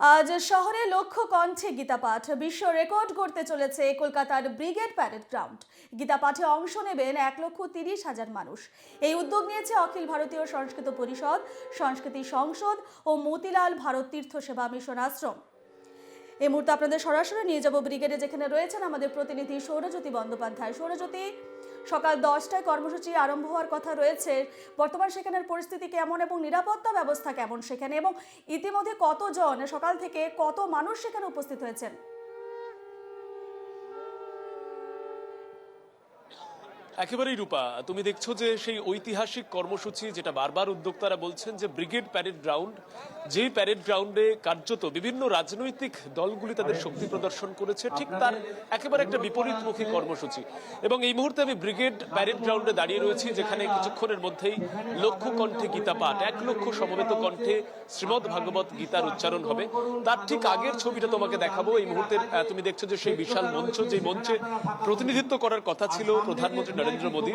আজ শহরে লক্ষ্য কণ্ঠে গীতাপাঠ। বিশ্ব রেকর্ড করতে চলেছে কলকাতার ব্রিগেড প্যারেড গ্রাউন্ড। গীতাপাঠে অংশ নেবেন এক লক্ষ তিরিশ হাজার মানুষ। এই উদ্যোগ নিয়েছে অখিল ভারতীয় সংস্কৃত পরিষদ, সংস্কৃতি সংসদ ও মতিলাল ভারত তীর্থ সেবা মিশন আশ্রম। এই মুহূর্তে আপনাদের সরাসরি নিয়ে যাব ব্রিগেডে, যেখানে রয়েছেন আমাদের প্রতিনিধি সৌরজ্যোতি বন্দ্যোপাধ্যায়। সৌরজ্যোতি সকাল দশটায় কর্মসূচি আরম্ভ হওয়ার কথা রয়েছে। বর্তমান সেখানের পরিস্থিতি কেমন এবং নিরাপত্তা ব্যবস্থা কেমন সেখানে এবং ইতিমধ্যে কতজন, সকাল থেকে কত মানুষ সেখানে উপস্থিত হয়েছেন? একেবারেই রূপা, তুমি দেখছ যে সেই ঐতিহাসিক কর্মসূচি যেটা বারবার উদ্যোক্তারা বলছেন যে ব্রিগেড প্যারেড গ্রাউন্ড, যেই প্যারেড গ্রাউন্ডে কার্যত বিভিন্ন রাজনৈতিক দলগুলি তাদের শক্তি প্রদর্শন করেছে, ঠিক তার একেবারে একটা বিপরীতমুখী কর্মসূচি। এবং এই মুহূর্তে আমি ব্রিগেড প্যারেড গ্রাউন্ডে দাঁড়িয়ে রয়েছি, যেখানে কিছুক্ষণের মধ্যেই লক্ষ কণ্ঠে গীতা পাঠ, এক লক্ষ সমবেত কণ্ঠে শ্রীমদ ভাগবত গীতার উচ্চারণ হবে। তার ঠিক আগের ছবিটা তোমাকে দেখাবো, এই মুহূর্তে তুমি দেখছ যে সেই বিশাল মঞ্চ যে মঞ্চে প্রতিনিধিত্ব করার কথা ছিল প্রধানমন্ত্রী নরেন্দ্র মোদী।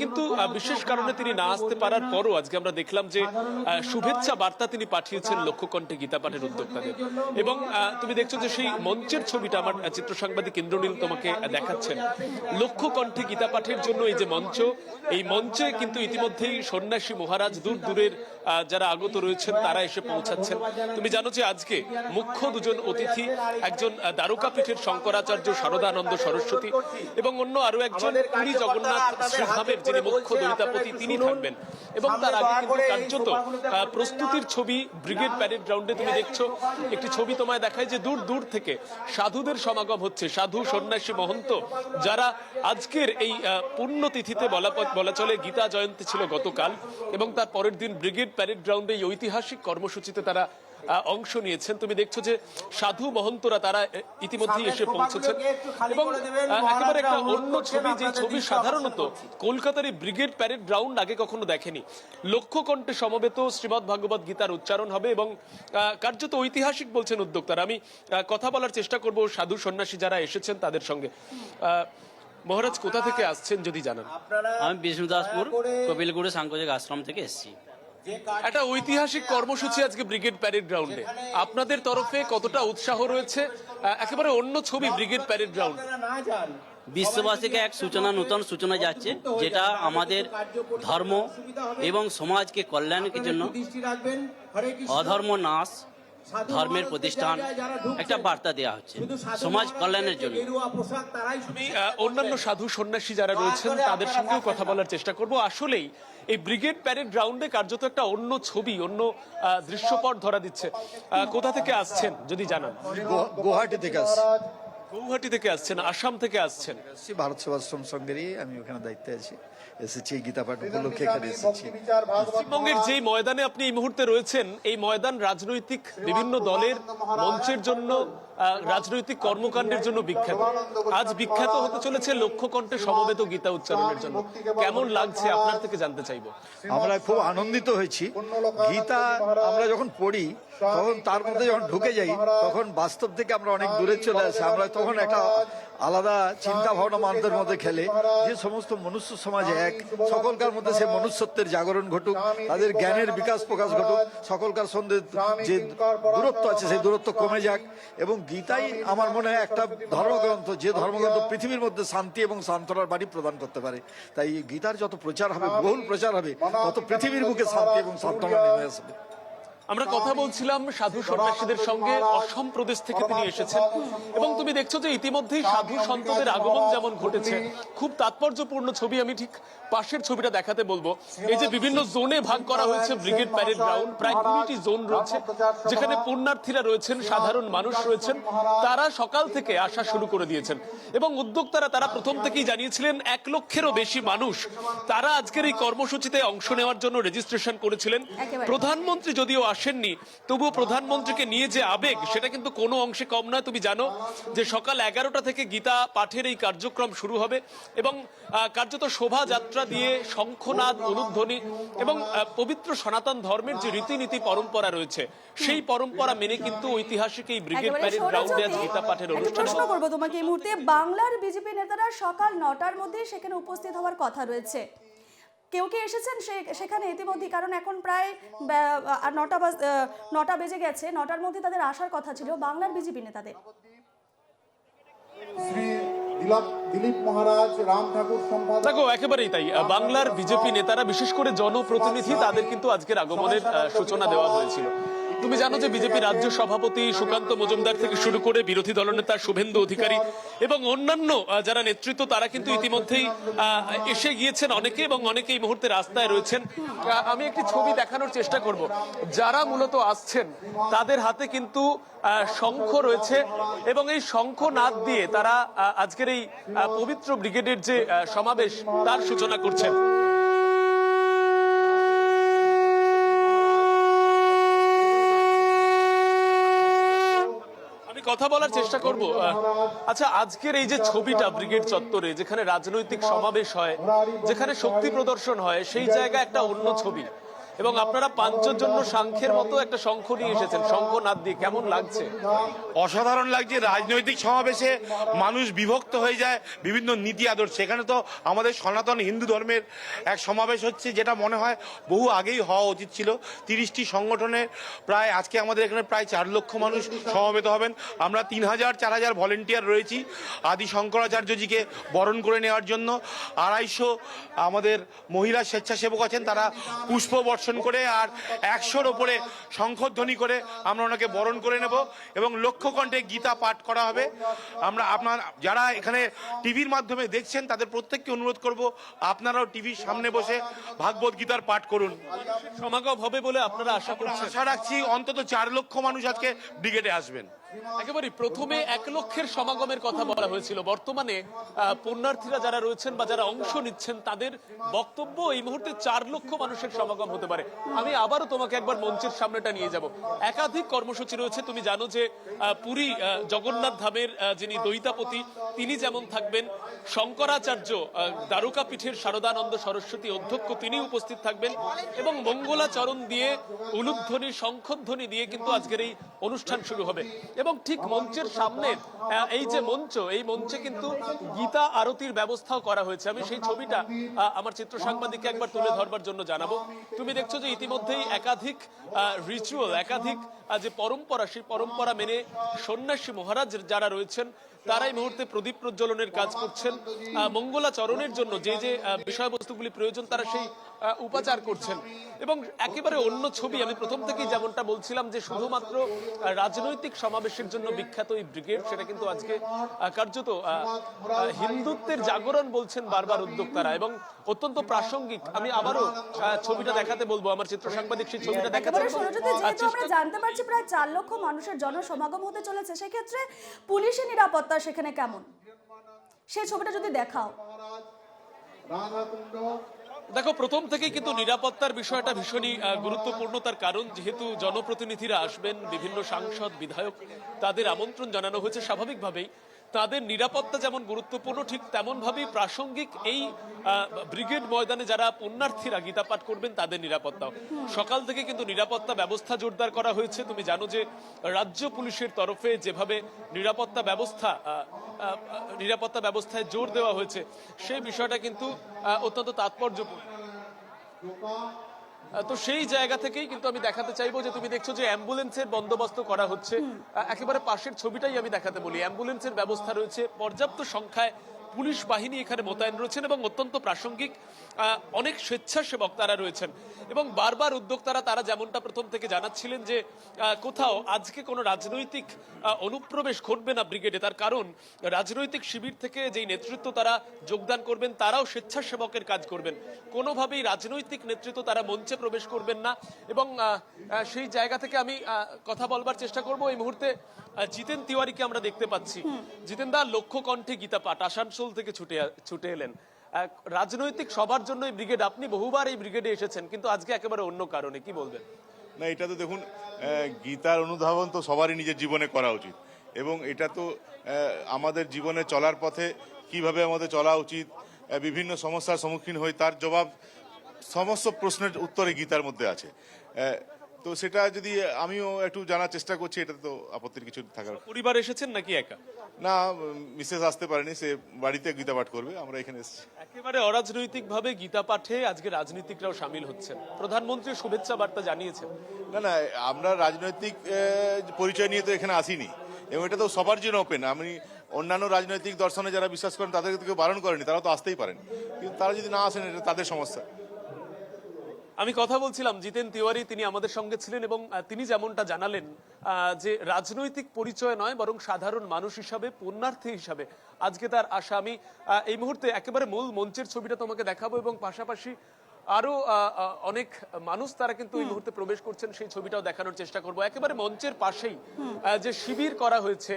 কিন্তু বিশেষ কারণে তিনি না আসতে পারার পরও আজকে আমরা দেখলাম যে শুভেচ্ছা বার্তা তিনি পাঠিয়েছেন লক্ষ্যকণ্ঠে গীতা পাঠের উদ্যোক্তাদের। এবং তুমি দেখছ যে সেই মঞ্চের ছবিটা আমার চিত্র সাংবাদিক ইন্দ্রনীল তোমাকে দেখাচ্ছেন। লক্ষ্যকণ্ঠে গীতা পাঠের জন্য এই যে মঞ্চ এই মঞ্চে কিন্তু ইতিমধ্যেই সন্ন্যাসী মহারাজ দূর দূরের যারা আগত রয়েছেন তারা এসে পৌঁছাচ্ছেন। তুমি জানো যে আজকে মুখ্য দুজন অতিথি একজন আহ, দ্বারকাপীঠের শঙ্করাচার্য শারদানন্দ সরস্বতী এবং অন্য আরও একজন পুরী জগন্নাথ শ্রীধামের যিনি মুখ্য দৈতাপতি তিনি থাকবেন। এবং তার আগে কিন্তু কার্যত প্রস্তুতির ছবি ব্রিগেড প্যারেড গ্রাউন্ডে তুমি দেখছ। একটি ছবি তোমায় দেখায় যে দূর দূর থেকে সাধুদের সমাগম হচ্ছে। সাধু সন্ন্যাসী মহন্ত যারা আজকের এই পুণ্যতিথিতে বলা বলা চলে গীতা জয়ন্তী ছিল গতকাল এবং তার পরের দিন ব্রিগেড প্যারেড গ্রাউন্ডে এই ঐতিহাসিক কর্মসূচিতে তারা অংশ নিয়েছেন। তুমি দেখছ যে সাধু মহন্তরা তারা ইতিমধ্যে এসে পৌঁছেছেন। এবং একেবারে একটা অন্য ছবি যে ছবি সাধারণত কলকাতার এই ব্রিগেড প্যারেড গ্রাউন্ড আগে কখনো দেখেনি। লক্ষ্য কণ্ঠে সমবেত শ্রীমদ ভাগবত গীতার উচ্চারণ হবে এবং আহ, কার্যত ঐতিহাসিক বলছেন উদ্যোক্তারা। আমি আহ, কথা বলার চেষ্টা করব সাধু সন্ন্যাসী যারা এসেছেন তাদের সঙ্গে। আহ, মহারাজ কোথা থেকে আসছেন যদি জানান? আমি বিষ্ণুদাসপুর কপিলগুড়ি সাংকোজিক আশ্রম থেকে এসেছি। একটা ঐতিহাসিক কর্মসূচি আজকে ব্রিগেড প্যারেড গ্রাউন্ডে। আপনাদের তরফে কতটা উৎসাহ রয়েছে? একেবারে অন্য ছবি ব্রিগেড প্যারেড গ্রাউন্ড। বিশ্ববাসীকে এক সূচনা নতুন সূচনা যাচ্ছে যেটা আমাদের ধর্ম এবং সমাজকে কল্যাণের জন্য। অধর্ম নাশ ধর্মের প্রতিষ্ঠান একটা বার্তা দেওয়া হচ্ছে সমাজ কল্যাণের জন্য। আমি অন্যান্য সাধু সন্ন্যাসী যারা রয়েছেন তাদের সঙ্গেও কথা বলার চেষ্টা করব। আসলেই এই ব্রিগেড প্যারেড গ্রাউন্ডে কার্যত একটা অন্য ছবি অন্য আহ, দৃশ্যপট ধরা দিচ্ছে। আহ, কোথা থেকে আসছেন যদি জানান। গুয়াহাটি থেকে আসছি। গৌহাটি থেকে আসছেন আসাম থেকে আসছেন। ভারত সেবাশ্রম সঙ্গেরই আমি ওখানে দায়িত্বে আছি। এসেছি গীতা পাঠ উপলক্ষে এখানে এসেছি। পশ্চিমবঙ্গের যেই ময়দানে আপনি এই মুহূর্তে রয়েছেন এই ময়দান রাজনৈতিক বিভিন্ন দলের মঞ্চের জন্য রাজনৈতিক কর্মকাণ্ডের জন্য বিখ্যাত। আজ বিখ্যাত হতে চলেছে লক্ষ্য কণ্ঠে সমবেত গীতা উচ্চারণের জন্য। কেমন লাগছে আপনার থেকে জানতে চাইব? আমরা খুব আনন্দিত হয়েছি। গীতা আমরা যখন পড়ি, তখন তার মধ্যে যখন ঢুকে যাই, তখন বাস্তব থেকে আমরা অনেক দূরে চলে আসি। আমরা তখন একটা আলাদা চিন্তা ভাবনা মানুষদের মধ্যে খেলে। যে সমস্ত মনুষ্য সমাজ এক, সকলকার মধ্যে সে মনুষ্যত্বের জাগরণ ঘটুক, তাদের জ্ঞানের বিকাশ প্রকাশ ঘটুক, সকলকার সঙ্গে যে দূরত্ব আছে সেই দূরত্ব কমে যাক। এবং গীতাই আমার মনে হয় একটা ধর্মগ্রন্থ, যে ধর্মগ্রন্থ পৃথিবীর মধ্যে শান্তি এবং সান্ত্বনার বাড়ি প্রদান করতে পারে। তাই গীতার যত প্রচার হবে, বহুল প্রচার হবে, তত পৃথিবীর বুকে শান্তি এবং সান্ত্বনা নেমে আসবে। আমরা কথা বলছিলাম সাধু সন্ন্যাসীদের সঙ্গে অসম প্রদেশ থেকে তিনি এসেছেন। এবং তুমি দেখছ যে ইতিমধ্যেই সাধু সন্তদের আগমন যেমন ঘটেছে খুব তাৎপর্যপূর্ণ ছবি আমি ঠিক পাশের ছবিটা দেখাতে বলব। এই যে বিভিন্ন জোনে ভাগ করা হয়েছে ব্রিগেড প্যারেড গ্রাউন্ড প্রায় কুড়িটি জোন রয়েছে যেখানে পুণ্যার্থীরা রয়েছেন সাধারণ মানুষ রয়েছেন তারা সকাল থেকে আসা শুরু করে দিয়েছেন। এবং উদ্যোক্তারা তারা প্রথম থেকেই জানিয়েছিলেন এক লক্ষেরও বেশি মানুষ তারা আজকের এই কর্মসূচিতে অংশ নেওয়ার জন্য রেজিস্ট্রেশন করেছিলেন। প্রধানমন্ত্রী যদিও আসেননি তবুও প্রধানমন্ত্রীকে নিয়ে যে আবেগ সেটা কিন্তু কোনো অংশে কম নয়। তুমি জানো যে সকাল এগারোটা থেকে গীতা পাঠের এই কার্যক্রম শুরু হবে এবং কার্যত শোভাযাত্রা দিয়ে শঙ্খনাদ অনুধ্বনি এবং পবিত্র সনাতন ধর্মের যে রীতিনীতি পরম্পরা রয়েছে সেই পরম্পরা মেনে কিন্তু ঐতিহাসিক এই ব্রিগেড প্যারেড গ্রাউন্ডে আজ গীতা পাঠের অনুষ্ঠান প্রশ্ন করব তোমাকে। এই মুহূর্তে বাংলার বিজেপি নেতারা সকাল নটার মধ্যে সেখানে উপস্থিত হওয়ার কথা রয়েছে। কেউ কে এসেছেন সেখানে ইতিমধ্যে? কারণ এখন প্রায় নটা বাজ নটা বেজে গেছে নটার মধ্যে তাদের আসার কথা ছিল বাংলার বিজেপি নেতাদের। শ্রী দিলীপ দিলীপ মহারাজ রাম ঠাকুর সম্পাদক। দেখো একেবারেই তাই। বাংলার বিজেপি নেতারা বিশেষ করে জনপ্রতিনিধি তাদের কিন্তু আজকের আগমনের সূচনা দেওয়া হয়েছিল। তুমি জানো যে বিজেপি রাজ্য সভাপতি সুকান্ত মজুমদার থেকে শুরু করে বিরোধী দলনেতা শুভেন্দু অধিকারী এবং অন্যান্য যারা নেতৃত্ব, তারা কিন্তু ইতিমধ্যেই এসে গিয়েছেন অনেকে এবং অনেকে এই মুহূর্তে রাস্তায় রয়েছেন। আমি একটি ছবি দেখানোর চেষ্টা করব। যারা মূলত আসছেন, তাদের হাতে কিন্তু শঙ্খ রয়েছে এবং এই শঙ্খ নাদ দিয়ে তারা আজকের এই পবিত্র ব্রিগেডের যে সমাবেশ, তার সূচনা করছেন আমি কথা বলার চেষ্টা করব। আচ্ছা আজকের এই যে ছবিটা ব্রিগেড চত্বরে, যেখানে রাজনৈতিক সমাবেশ হয়, যেখানে শক্তি প্রদর্শন হয়, সেই জায়গা একটা অন্য ছবি। এবং আপনারা পাঁচজন জন্য সাংখ্যের মতো একটা শঙ্খ নিয়ে এসেছেন। শঙ্খ নাদ দিয়ে কেমন লাগছে? অসাধারণ লাগছে রাজনৈতিক সমাবেশে মানুষ বিভক্ত হয়ে যায়, বিভিন্ন নীতি আদর্শ। এখানে তো আমাদের সনাতন হিন্দু ধর্মের এক সমাবেশ হচ্ছে যেটা মনে হয় বহু আগেই হওয়া উচিত ছিল। তিরিশটি সংগঠনের প্রায় আজকে আমাদের এখানে প্রায় চার লক্ষ মানুষ সমবেত হবেন। আমরা তিন হাজার, চার হাজার ভলেন্টিয়ার রয়েছি আদি শঙ্করাচার্যজিকে বরণ করে নেওয়ার জন্য। আড়াইশো আমাদের মহিলা স্বেচ্ছাসেবক আছেন, তারা পুষ্প বর্ষণ করে আর একশোর ওপরে শঙ্খধ্বনি করে আমরা ওনাকে বরণ করে নেব এবং লক্ষ্য কণ্ঠে গীতা পাঠ করা হবে। আমরা আপনার যারা এখানে টিভির মাধ্যমে দেখছেন তাদের প্রত্যেককে অনুরোধ করব আপনারাও টিভির সামনে বসে ভাগবত গীতার পাঠ করুন। সমাগম হবে বলে আপনারা আশা করছেন? আশা রাখছি অন্তত চার লক্ষ মানুষ আজকে ব্রিগেডে আসবেন। একেবারে প্রথমে এক লক্ষের সমাগমের কথা বলা হয়েছিল। বর্তমানে পুণ্যার্থীরা যারা রয়েছেন বা যারা অংশ নিচ্ছেন, তাদের বক্তব্য এই মুহূর্তে চার লক্ষ মানুষের সমাগম হতে পারে। আমি আবারও তোমাকে একবার মঞ্চের সামনেটা নিয়ে যাব। একাধিক কর্মসূচি রয়েছে। তুমি জানো যে পুরী জগন্নাথ ধামের যিনি দৈতাপতি, তিনি যেমন থাকবেন। শঙ্করাচার্য দ্বারকা পীঠের শারদানন্দ সরস্বতী অধ্যক্ষ, তিনি উপস্থিত থাকবেন। এবং মঙ্গলাচরণ দিয়ে, উলুধ্বনি, শঙ্খধ্বনি দিয়ে কিন্তু আজকের এই অনুষ্ঠান শুরু হবে। এবং ঠিক মঞ্চের সামনে এই যে মঞ্চ, এই মঞ্চে কিন্তু গীতা আরতির ব্যবস্থাও করা হয়েছে। আমি সেই ছবিটা আমার চিত্র সাংবাদিককে একবার তুলে ধরবার জন্য জানাব। তুমি দেখছ যে ইতিমধ্যেই একাধিক রিচুয়াল একাধিক যে পরম্পরা, সেই পরম্পরা মেনে সন্ন্যাসী মহারাজ যারা রয়েছেন তারা এই মুহূর্তে প্রদীপ প্রজ্বলনের কাজ করছেন। মঙ্গলাচরণের জন্য যে যে বিষয়বস্তুগুলি প্রয়োজন, তারা সেই উপাচার করছেন। এবং একেবারে অন্য ছবি আমি প্রথম থেকেই যেমনটা বলছিলাম যে শুধুমাত্র রাজনৈতিক সমাবেশের জন্য বিখ্যাত এই ব্রিগেড সেটা কিন্তু আজকে কার্যত হিন্দুত্বের জাগরণ বলছেন বারবার উদ্যোক্তারা। এবং অত্যন্ত প্রাসঙ্গিক আমি আবারও আহ, ছবিটা দেখাতে বলব আমার চিত্র সাংবাদিক সেই ছবিটা দেখাতে আমরা জানতে পারছি প্রায় চার লক্ষ মানুষের জনসমাগম হতে চলেছে সেক্ষেত্রে পুলিশের নিরাপত্তা সেখানে কেমন? সেই ছবিটা যদি দেখাও। রাধাকুণ্ড দেখো, প্রথম থেকেই কিন্তু নিরাপত্তার বিষয়টা ভীষণই গুরুত্বপূর্ণ। তার কারণ যেহেতু জনপ্রতিনিধিরা আসবেন, বিভিন্ন সাংসদ, বিধায়ক, তাদের আমন্ত্রণ জানানো হয়েছে স্বাভাবিকভাবেই। তাদের নিরাপত্তা যেমন গুরুত্বপূর্ণ, ঠিক তেমন ভাবেই প্রাসঙ্গিক এই ব্রিগেড ময়দানে যারা পুণ্যার্থীরা গীতা পাঠ করবেন তাদের নিরাপত্তাও। সকাল থেকে কিন্তু নিরাপত্তা ব্যবস্থা জোরদার করা হয়েছে। তুমি জানো যে রাজ্য পুলিশের তরফে যেভাবে নিরাপত্তা ব্যবস্থা নিরাপত্তা ব্যবস্থায় জোর দেওয়া হয়েছে, সেই বিষয়টা কিন্তু অত্যন্ত তাৎপর্যপূর্ণ। তো সেই জায়গা থেকেই কিন্তু আমি দেখাতে চাইব যে তুমি দেখছ যে অ্যাম্বুলেন্সের বন্দোবস্ত করা হচ্ছে। একেবারে পাশের ছবিটাই আমি দেখাতে বলি। অ্যাম্বুলেন্সের ব্যবস্থা রয়েছে। পর্যাপ্ত সংখ্যায় পুলিশ বাহিনী এখানে মোতায়েন রয়েছেন এবং অত্যন্ত প্রাসঙ্গিক অনেক স্বেচ্ছাসেবক তারা রয়েছেন। এবং বারবার উদ্যোক্তারা তারা যেমনটা প্রথম থেকে জানাচ্ছিলেন যে কোথাও আজকে কোনো রাজনৈতিক অনুপ্রবেশ ঘটবে না ব্রিগেডে। তার কারণ, রাজনৈতিক শিবির থেকে যেই নেতৃত্ব তারা যোগদান করবেন, তারাও স্বেচ্ছাসেবকের কাজ করবেন। কোনোভাবেই রাজনৈতিক নেতৃত্ব তারা মঞ্চে প্রবেশ করবেন না এবং সেই জায়গা থেকে আমি কথা বলবার চেষ্টা করব। এই মুহূর্তে জিতেন তিওয়ারিকে আমরা দেখতে পাচ্ছি। জিতেন দা লক্ষ্য কণ্ঠে গীতা পাঠ। আসানসোল থেকে ছুটে ছুটে এলেন। রাজনৈতিক সবার জন্য এই ব্রিগেড আপনি বহুবার এই ব্রিগেডে এসেছেন কিন্তু আজকে একেবারে অন্য কারণে কি বলবেন? না এটা তো দেখুন গীতার অনুধাবন তো সবারই নিজের জীবনে করা উচিত। এবং এটা তো আমাদের জীবনে চলার পথে কীভাবে আমাদের চলা উচিত বিভিন্ন সমস্যার সম্মুখীন হই তার জবাব সমস্ত প্রশ্নের উত্তরে গীতার মধ্যে আছে। তো সেটা যদি আমিও একটু জানার চেষ্টা করছি এটা তো আপত্তির কিছু থাকার পরিবার এসেছেন নাকি একা? না মিসেস আসতে পারেনি সে বাড়িতে গীতা পাঠ করবে আমরা এখানে এসেছি। একেবারে অরাজনৈতিক ভাবে গীতা পাঠে আজকে রাজনীতিকরাও সামিল হচ্ছেন। প্রধানমন্ত্রী শুভেচ্ছা বার্তা জানিয়েছেন। না না আমরা রাজনৈতিক পরিচয় নিয়ে তো এখানে আসিনি। এবং এটা তো সবার জন্য ওপেন আমি অন্যান্য রাজনৈতিক দর্শনে যারা বিশ্বাস করেন তাদেরকে তো কেউ বারণ করেনি তারা তো আসতেই পারেন। কিন্তু তারা যদি না আসেন এটা তাদের সমস্যা। আমি কথা বলছিলাম জিতেন তিওয়ারি তিনি আমাদের সঙ্গে ছিলেন এবং তিনি যেমনটা জানালেন যে রাজনৈতিক পরিচয় নয় বরং সাধারণ মানুষ হিসাবে পুণ্যার্থী হিসাবে আজকে তার আশা আমি এই মুহূর্তে একেবারে মূল মঞ্চের ছবিটা তোমাকে দেখাবো এবং পাশাপাশি আরও অনেক মানুষ তারা কিন্তু এই মুহূর্তে প্রবেশ করছেন সেই ছবিটাও দেখানোর চেষ্টা করব। একেবারে মঞ্চের পাশেই আহ, যে শিবির করা হয়েছে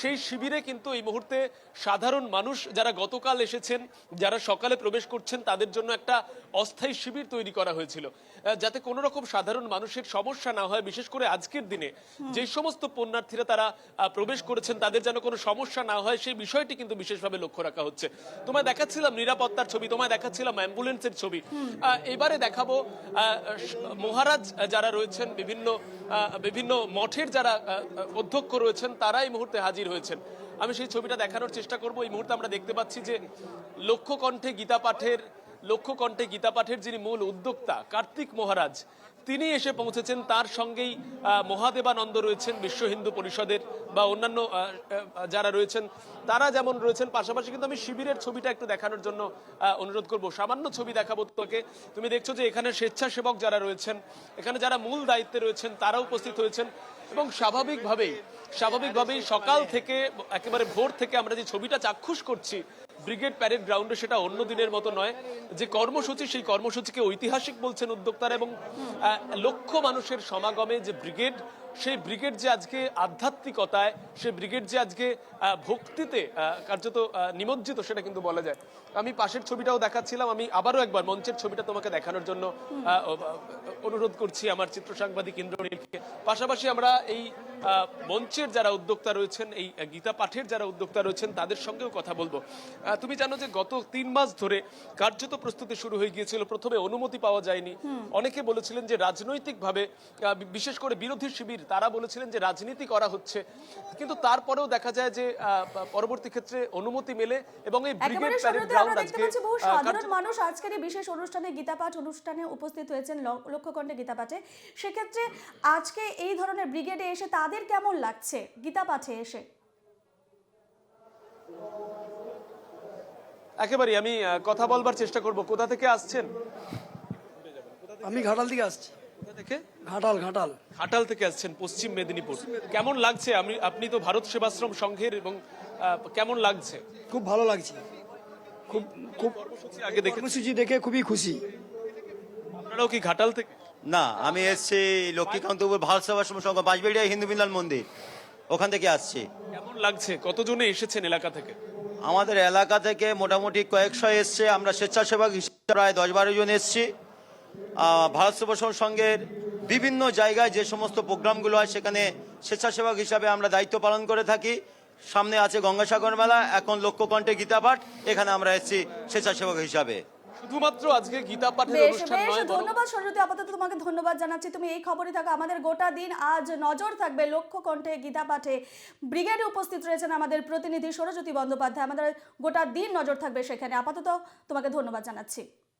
সেই শিবিরে কিন্তু এই মুহূর্তে সাধারণ মানুষ যারা গতকাল এসেছেন যারা সকালে প্রবেশ করছেন তাদের জন্য একটা অস্থায়ী শিবির তৈরি করা হয়েছিল। যাতে কোনো রকম সাধারণ মানুষের সমস্যা না হয় বিশেষ করে আজকের দিনে। যে সমস্ত পুণ্যার্থীরা তারা প্রবেশ করেছেন তাদের যেন কোনো সমস্যা না হয় সেই বিষয়টি কিন্তু বিশেষভাবে লক্ষ্য রাখা হচ্ছে। তোমায় দেখাচ্ছিলাম নিরাপত্তার ছবি তোমায় দেখাচ্ছিলাম অ্যাম্বুলেন্সের ছবি। এবারে দেখাবো আহ, মহারাজ যারা রয়েছেন বিভিন্ন আহ, বিভিন্ন মঠের যারা অধ্যক্ষ রয়েছেন তারা এই মুহূর্তে হাজির হয়েছেন। আমি সেই ছবিটা দেখানোর চেষ্টা করব। এই মুহূর্তে আমরা দেখতে পাচ্ছি যে লক্ষ্য কণ্ঠে গীতা পাঠের লক্ষ্য কণ্ঠে গীতা পাঠের যিনি মূল উদ্যোক্তা কার্তিক মহারাজ, তিনি এসে পৌঁছেছেন। তার সঙ্গেই মহাদেবানন্দ রয়েছেন বিশ্ব হিন্দু পরিষদের বা অন্যান্য যারা রয়েছেন। তারা যেমন রয়েছেন, পাশাপাশি কিন্তু আমি শিবিরের ছবিটা একটু দেখানোর জন্য অনুরোধ করব। সামান্য ছবি দেখাবো তোকে তুমি দেখছ যে এখানে স্বেচ্ছাসেবক যারা রয়েছেন, এখানে যারা মূল দায়িত্বে রয়েছেন তারা উপস্থিত হয়েছেন এবং স্বাভাবিকভাবেই স্বাভাবিকভাবেই সকাল থেকে, একেবারে ভোর থেকে আমরা যে ছবিটা চাক্ষুষ করছি, ব্রিগেড প্যারেড গ্রাউন্ডে সেটা অন্য দিনের মতো নয়, যে কর্মসূচি সেই কর্মসূচিকে ঐতিহাসিক বলছেন উদ্যোক্তারা এবং লক্ষ মানুষের সমাগমে যে ব্রিগেড সেই ব্রিগেড যে আজকে আধ্যাত্মিকতায় সেই ব্রিগেড যে আজকে ভক্তিতে কার্যত নিমজ্জিত সেটা কিন্তু বলা যায়। আমি পাশের ছবিটাও দেখাচ্ছিলাম আমি আবারও একবার মঞ্চের ছবিটা তোমাকে দেখানোর জন্য অনুরোধ করছি আমার চিত্র সাংবাদিক ইন্দ্রনীলকে পাশাপাশি আমরা এই মঞ্চের যারা উদ্যোক্তা রয়েছেন এই গীতা পাঠের যারা উদ্যোক্তা রয়েছেন তাদের সঙ্গেও কথা বলব। আহ, তুমি জানো যে গত তিন মাস ধরে কার্যত প্রস্তুতি শুরু হয়ে গিয়েছিল প্রথমে অনুমতি পাওয়া যায়নি। অনেকে বলেছিলেন যে রাজনৈতিকভাবে বিশেষ করে বিরোধী শিবির তারা বলেছিলেন যে রাজনীতি করা হচ্ছে। কিন্তু তারপরেও দেখা যায় যে পরবর্তী ক্ষেত্রে অনুমতি মেলে এবং এই ব্রিগেড প্যারেড গ্রাউন্ড আজকে বহু সাধারণ মানুষ আজকের এই বিশেষ অনুষ্ঠানে গীতাপাঠ অনুষ্ঠানে উপস্থিত হয়েছেন লক্ষ্যকণ্ঠে গীতাপাঠে। সেক্ষেত্রে আজকে এই ধরনের ব্রিগেডে এসে তাদের কেমন লাগছে গীতাপাঠে এসে? একেবারে আমি কথা বলবার চেষ্টা করব। কোথা থেকে আসছেন? আমি ঘাটাল থেকে আসছি। থেকে? ঘাটাল ঘাটাল। ঘাটাল থেকে আসছেন পশ্চিম মেদিনীপুর। কেমন লাগছে? আমি আপনি তো ভারত সেবাশ্রম সংঘের এবং কেমন লাগছে? খুব ভালো লাগছে। খুব খুব আগে দেখে কর্মসূচি দেখে খুবই খুশি। আপনারাও কি ঘাটাল থেকে? না আমি এসছি লক্ষ্মীকান্তপুর ভারত সেবাশ্রম সংঘ বাঁশবেড়িয়া হিন্দু মিলন মন্দির। ওখান থেকে আসছি। কেমন লাগছে? কতজনে এসেছেন এলাকা থেকে? আমাদের এলাকা থেকে মোটামুটি কয়েকশো এসছে। আমরা স্বেচ্ছাসেবক হিসেবে প্রায় দশ বারো জন এসছি। ভারত সেবাশ্রম সংঘের বিভিন্ন জায়গায় যে সমস্ত প্রোগ্রামগুলো হয় সেখানে স্বেচ্ছাসেবক হিসাবে আমরা দায়িত্ব পালন করে থাকি। সামনে আছে গঙ্গাসাগর মেলা এখন লক্ষ্যকণ্ঠে গীতাপাঠ এখানে আমরা এসেছি স্বেচ্ছাসেবক হিসাবে। শুধুমাত্র আজকে গীতা পাঠের অনুষ্ঠান নয় ধন্যবাদ সরস্বতী আপাতত তোমাকে ধন্যবাদ জানাচ্ছি। তুমি এই খবরে থাকো আমাদের গোটা দিন আজ নজর থাকবে লক্ষ্য কণ্ঠে গীতা পাঠে। ব্রিগেডে উপস্থিত রয়েছেন আমাদের প্রতিনিধি সরস্বতী বন্দ্যোপাধ্যায়। আমাদের গোটা দিন নজর থাকবে সেখানে। আপাতত তোমাকে ধন্যবাদ জানাচ্ছি।